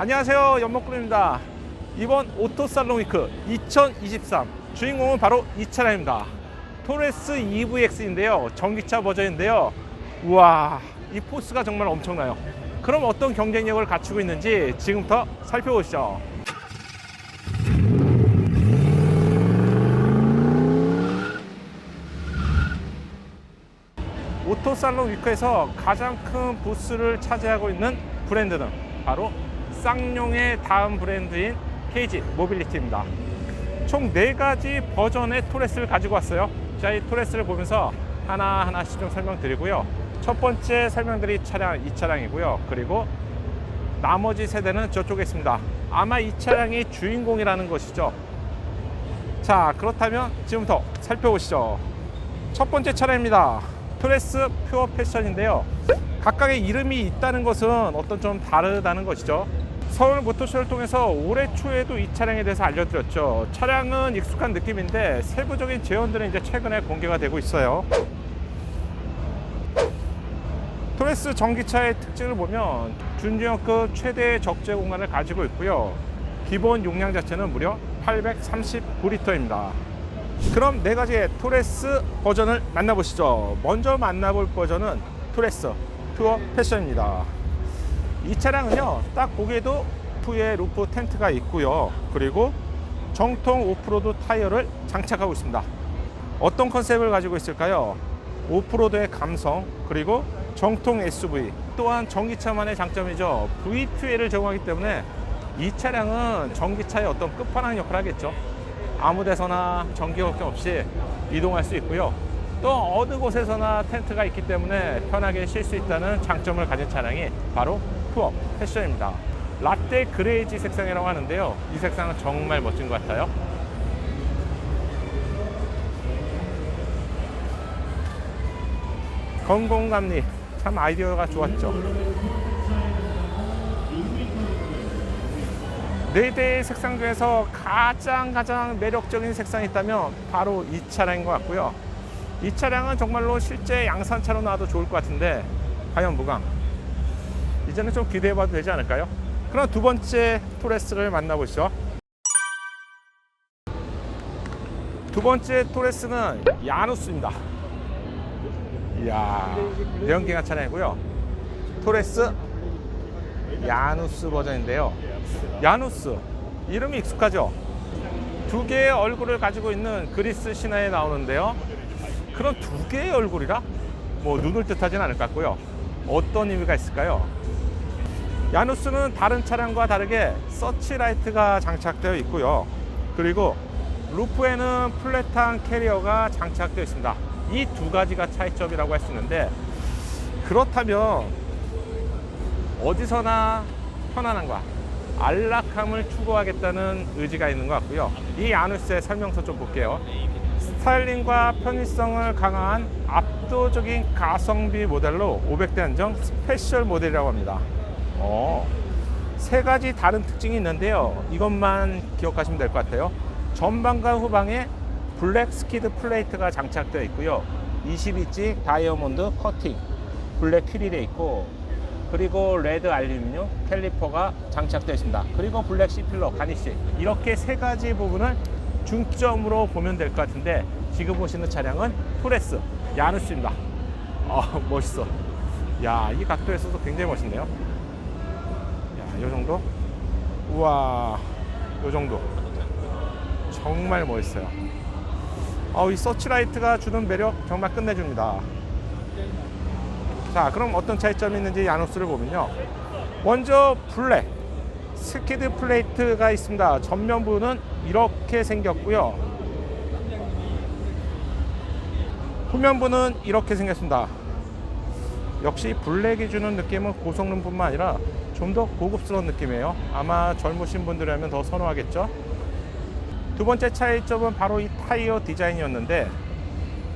안녕하세요. 연목구입니다. 이번 오토살롱 위크 2023 주인공은 바로 이 차량입니다. 토레스 EVX인데요. 전기차 버전인데요. 우와 이 포스가 정말 엄청나요. 그럼 어떤 경쟁력을 갖추고 있는지 지금부터 살펴보시죠. 오토살롱 위크에서 가장 큰 부스를 차지하고 있는 브랜드는 바로 쌍용의 다음 브랜드인 KG 모빌리티입니다. 총 네가지 버전의 토레스를 가지고 왔어요. 자, 이 토레스를 보면서 하나하나씩 좀 설명드리고요. 첫 번째 설명드릴 차량 이 차량이고요. 그리고 나머지 세대는 저쪽에 있습니다. 아마 이 차량이 주인공이라는 것이죠. 자, 그렇다면 지금부터 살펴보시죠. 첫 번째 차량입니다. 토레스 퓨어 패션인데요. 각각의 이름이 있다는 것은 어떤 좀 다르다는 것이죠. 서울 모터쇼를 통해서 올해 초에도 이 차량에 대해서 알려드렸죠. 차량은 익숙한 느낌인데 세부적인 제원들은 이제 최근에 공개가 되고 있어요. 토레스 전기차의 특징을 보면 준중형급 최대 적재 공간을 가지고 있고요. 기본 용량 자체는 무려 839리터입니다. 그럼 네 가지의 토레스 버전을 만나보시죠. 먼저 만나볼 버전은 토레스 퓨어 패션입니다. 이 차량은요, 딱 보기에도 후에 루프 텐트가 있고요. 그리고 정통 오프로드 타이어를 장착하고 있습니다. 어떤 컨셉을 가지고 있을까요? 오프로드의 감성, 그리고 정통 SUV, 또한 전기차만의 장점이죠. VTL을 제공하기 때문에 이 차량은 전기차의 어떤 끝판왕 역할을 하겠죠. 아무 데서나 전기 걱정 없이 이동할 수 있고요. 또 어느 곳에서나 텐트가 있기 때문에 편하게 쉴 수 있다는 장점을 가진 차량이 바로 푸어 패션입니다. 라떼 그레이지 색상이라고 하는데요. 이 색상은 정말 멋진 것 같아요. 건공감리 참 아이디어가 좋았죠. 네 대의 색상 중에서 가장 가장 매력적인 색상이 있다면 바로 이 차량인 것 같고요. 이 차량은 정말로 실제 양산차로 나와도 좋을 것 같은데 과연 무강 이제는 좀 기대해봐도 되지 않을까요? 그럼 두 번째 토레스를 만나보시죠. 두 번째 토레스는 야누스입니다. 이야, 내연기관 차량이고요. 토레스 야누스 버전인데요. 야누스 이름이 익숙하죠? 두 개의 얼굴을 가지고 있는 그리스 신화에 나오는데요. 그런 두 개의 얼굴이라 뭐 눈을 뜻하진 않을 것 같고요. 어떤 의미가 있을까요? 야누스는 다른 차량과 다르게 서치라이트가 장착되어 있고요. 그리고 루프에는 플랫한 캐리어가 장착되어 있습니다. 이 두 가지가 차이점이라고 할 수 있는데 그렇다면 어디서나 편안함과 안락함을 추구하겠다는 의지가 있는 것 같고요. 이 아누스의 설명서 좀 볼게요. 스타일링과 편의성을 강화한 압도적인 가성비 모델로 500대 한정 스페셜 모델이라고 합니다. 어, 세 가지 다른 특징이 있는데요. 이것만 기억하시면 될 것 같아요. 전방과 후방에 블랙 스키드 플레이트가 장착되어 있고요. 22지 다이아몬드 커팅, 블랙 퀴릴에 있고 그리고 레드 알루미늄 캘리퍼가 장착되어 있습니다. 그리고 블랙 C필러 가니쉬 이렇게 세 가지 부분을 중점으로 보면 될 것 같은데 지금 보시는 차량은 토레스 야누스입니다. 아 멋있어. 야 이 각도에서도 굉장히 멋있네요. 야, 요 정도? 우와, 요 정도. 정말 멋있어요. 아, 이 서치라이트가 주는 매력 정말 끝내줍니다. 자, 그럼 어떤 차이점이 있는지 야누스를 보면요. 먼저 블랙 스키드 플레이트가 있습니다. 전면부는 이렇게 생겼고요. 후면부는 이렇게 생겼습니다. 역시 블랙이 주는 느낌은 고성능뿐만 아니라 좀 더 고급스러운 느낌이에요. 아마 젊으신 분들이라면 더 선호하겠죠. 두 번째 차이점은 바로 이 타이어 디자인이었는데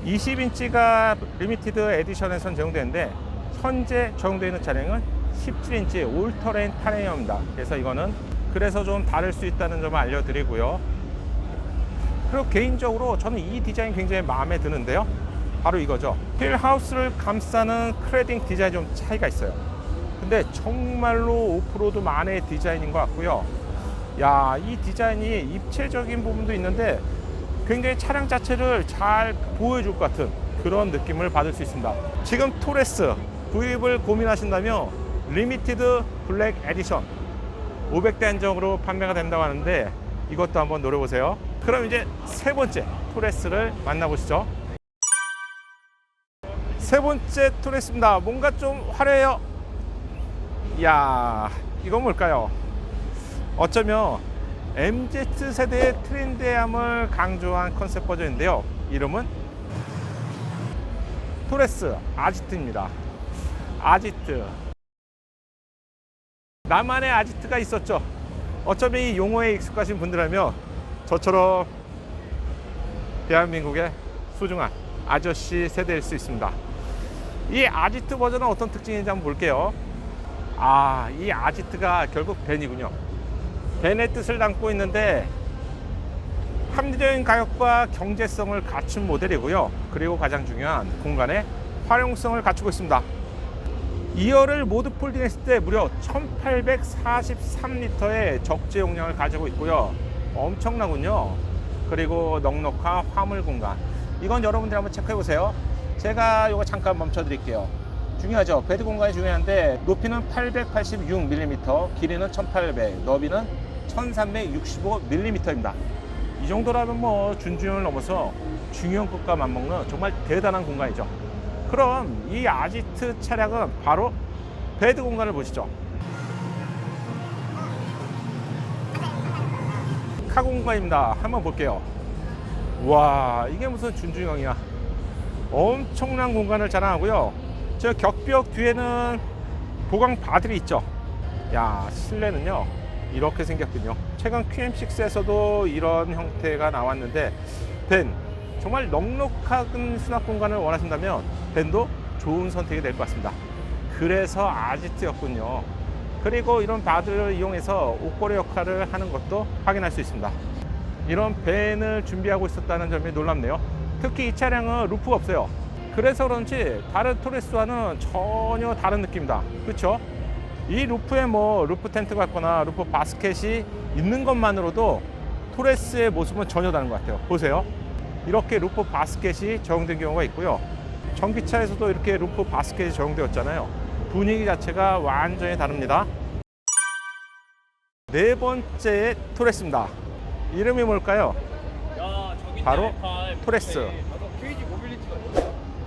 20인치가 리미티드 에디션에선 제공되는데 현재 적용되어 있는 차량은 17인치 올터레인 타이어입니다. 그래서 이거는 그래서 좀 다를 수 있다는 점을 알려드리고요. 그리고 개인적으로 저는 이 디자인 굉장히 마음에 드는데요. 바로 이거죠. 휠하우스를 감싸는 크레딩 디자인 좀 차이가 있어요. 근데 정말로 오프로드만의 디자인인 것 같고요. 야, 이 디자인이 입체적인 부분도 있는데 굉장히 차량 자체를 잘 보여줄 것 같은 그런 느낌을 받을 수 있습니다. 지금 토레스 구입을 고민하신다면 리미티드 블랙 에디션 500대 한정으로 판매가 된다고 하는데 이것도 한번 노려보세요. 그럼 이제 세 번째 토레스를 만나보시죠. 세 번째 토레스입니다. 뭔가 좀 화려해요. 이야, 이건 뭘까요? 어쩌면 MZ 세대의 트렌디함을 강조한 컨셉 버전인데요. 이름은 토레스 아지트입니다. 아지트. 나만의 아지트가 있었죠. 어쩌면 이 용어에 익숙하신 분들이라면 저처럼 대한민국의 소중한 아저씨 세대일 수 있습니다. 이 아지트 버전은 어떤 특징인지 한번 볼게요. 아, 이 아지트가 결국 벤이군요. 벤의 뜻을 담고 있는데 합리적인 가격과 경제성을 갖춘 모델이고요. 그리고 가장 중요한 공간의 활용성을 갖추고 있습니다. 2열을 모두 폴딩했을 때 무려 1843리터의 적재 용량을 가지고 있고요. 엄청나군요. 그리고 넉넉한 화물 공간. 이건 여러분들 한번 체크해 보세요. 제가 이거 잠깐 멈춰 드릴게요. 중요하죠. 베드 공간이 중요한데 높이는 886mm, 길이는 1800, 너비는 1365mm입니다. 이 정도라면 뭐 준중형을 넘어서 중형급과 맞먹는 정말 대단한 공간이죠. 그럼 이 아지트 차량은 바로 베드 공간을 보시죠. 카고 공간입니다. 한번 볼게요. 와, 이게 무슨 준중형이야. 엄청난 공간을 자랑하고요. 저 격벽 뒤에는 보강 바들이 있죠. 야, 실내는요. 이렇게 생겼군요. 최근 QM6에서도 이런 형태가 나왔는데 벤 정말 넉넉한 수납 공간을 원하신다면 벤도 좋은 선택이 될 것 같습니다. 그래서 아지트였군요. 그리고 이런 바들을 이용해서 옷걸이 역할을 하는 것도 확인할 수 있습니다. 이런 벤을 준비하고 있었다는 점이 놀랍네요. 특히 이 차량은 루프가 없어요. 그래서 그런지 다른 토레스와는 전혀 다른 느낌이다. 그렇죠? 이 루프에 뭐 루프 텐트가 있거나 루프 바스켓이 있는 것만으로도 토레스의 모습은 전혀 다른 것 같아요. 보세요. 이렇게 루프 바스켓이 적용된 경우가 있고요. 전기차에서도 이렇게 루프 바스켓이 적용되었잖아요. 분위기 자체가 완전히 다릅니다. 네 번째 토레스입니다. 이름이 뭘까요? 야, 바로 토레스.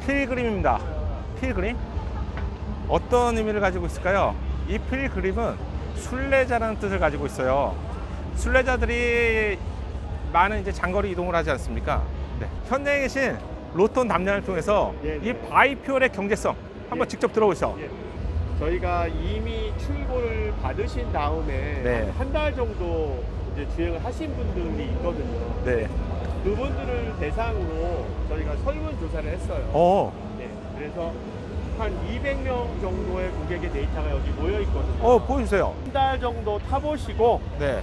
필그림입니다. 필그림? 어떤 의미를 가지고 있을까요? 이 필그림은 순례자라는 뜻을 가지고 있어요. 순례자들이 많은 이제 장거리 이동을 하지 않습니까? 네. 현장에 계신 로톤 담당을 통해서 예, 이 예. 바이퓨얼의 경제성 한번 예. 직접 들어보시죠. 예. 저희가 이미 출고를 받으신 다음에 네. 한달 정도 이제 주행을 하신 분들이 있거든요. 네. 그분들을 대상으로 저희가 설문 조사를 했어요. 어, 네. 그래서 한 200명 정도의 고객의 데이터가 여기 모여 있거든요. 어, 보여주세요. 한 달 정도 타보시고 네.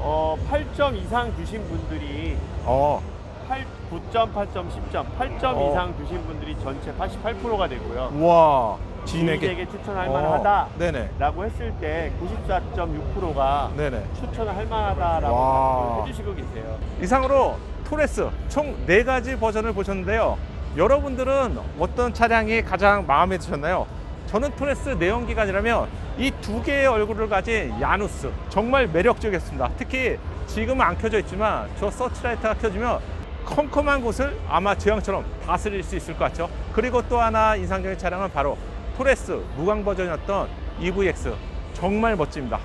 어, 8점 이상 주신 분들이 어, 8, 9점, 8점, 10점, 8점 어. 이상 주신 분들이 전체 88%가 되고요. 우와. 지인에게. 지인에게 추천할 어, 만하다. 네네. 라고 했을 때 94.6%가 네네. 추천을 할 만하다라고 해주시고 계세요. 이상으로 토레스 총 네가지 버전을 보셨는데요. 여러분들은 어떤 차량이 가장 마음에 드셨나요? 저는 토레스 내연기관이라면 이 두 개의 얼굴을 가진 야누스 정말 매력적이었습니다. 특히 지금은 안 켜져 있지만 저 서치라이트가 켜지면 컴컴한 곳을 아마 제 형처럼 다스릴 수 있을 것 같죠. 그리고 또 하나 인상적인 차량은 바로 토레스 무광 버전이었던 EVX 정말 멋집니다.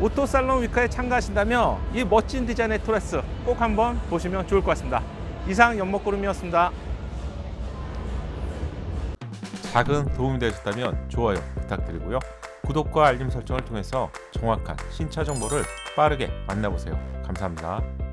오토 살롱 위카에 참가하신다면 이 멋진 디자인의 토레스 꼭 한번 보시면 좋을 것 같습니다. 이상 연목구름이었습니다. 작은 도움이 되셨다면 좋아요 부탁드리고요. 구독과 알림 설정을 통해서 정확한 신차 정보를 빠르게 만나보세요. 감사합니다.